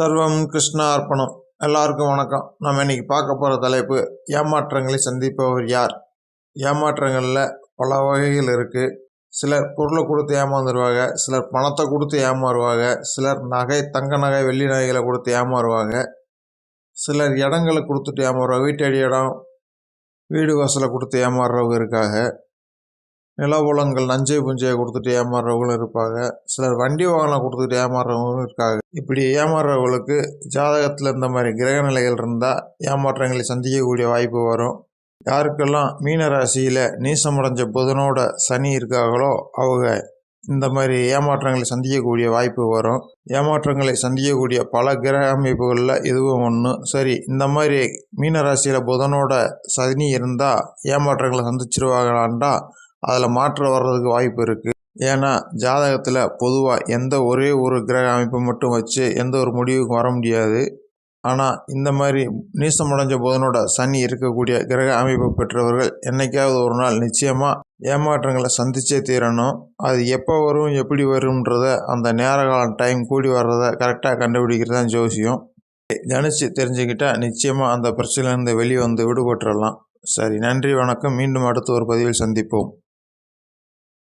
சர்வம் கிருஷ்ணார்ப்பணம் எல்லாருக்கும் வணக்கம். நம்ம இன்னைக்கு பார்க்க போகிற தலைப்பு ஏமாற்றங்களை சந்திப்பவர் யார்? ஏமாற்றங்களில் பல வகைகள் இருக்குது சிலர் பொருளை கொடுத்து ஏமாந்துருவாங்க சிலர் பணத்தை கொடுத்து ஏமாறுவாங்க சிலர் நகை தங்க நகை வெள்ளி நகைகளை கொடுத்து ஏமாறுவாங்க சிலர் இடங்களை கொடுத்துட்டு ஏமாறுவாங்க. வீட்டடி இடம் வீடு வாசலை கொடுத்து ஏமாறுறவங்க இருக்காங்க. நிலவுலங்கள் நஞ்சை புஞ்சையை கொடுத்துட்டு ஏமாறுறவங்களும் இருப்பாங்க. சிலர் வண்டி வாகனம் கொடுத்துட்டு ஏமாறுறவங்களும் இருக்காங்க. இப்படி ஏமாறுறவங்களுக்கு ஜாதகத்தில் இந்த மாதிரி கிரக நிலைகள் இருந்தால் ஏமாற்றங்களை சந்திக்கக்கூடிய வாய்ப்பு வரும். யாருக்கெல்லாம் மீன ராசியில் நீசமடைஞ்ச புதனோட சனி இருக்காங்களோ அவங்க இந்த மாதிரி ஏமாற்றங்களை சந்திக்கக்கூடிய வாய்ப்பு வரும். ஏமாற்றங்களை சந்திக்கக்கூடிய பல கிரக அமைப்புகளில் இதுவும் ஒன்று சரி இந்த மாதிரி மீனராசியில் புதனோட சனி இருந்தால் ஏமாற்றங்களை சந்திச்சிருவாங்களான்டா அதில் மாற்றம் வர்றதுக்கு வாய்ப்பு இருக்குது ஏன்னா ஜாதகத்தில் பொதுவாக எந்த ஒரே ஒரு கிரக அமைப்பை மட்டும் வச்சு எந்த ஒரு முடிவுக்கும் வர முடியாது. ஆனால் இந்த மாதிரி நீசமடைஞ்ச புதனோட சனி இருக்கக்கூடிய கிரக அமைப்பு பெற்றவர்கள் என்னைக்காவது ஒரு நாள் நிச்சயமாக ஏமாற்றங்களை சந்திச்சே தீரணும். அது எப்போ வரும் எப்படி வரும்ன்றத அந்த நேர காலம் டைம் கூடி வர்றதை கரெக்டாக கண்டுபிடிக்கிறது தான் ஜோசியம். கணிச்சு தெரிஞ்சுக்கிட்டால் நிச்சயமாக அந்த பிரச்சனையிலேருந்து வெளியே வந்து விடுபட்டுறலாம். சரி நன்றி வணக்கம். மீண்டும் அடுத்த ஒரு பதிவில் சந்திப்போம்.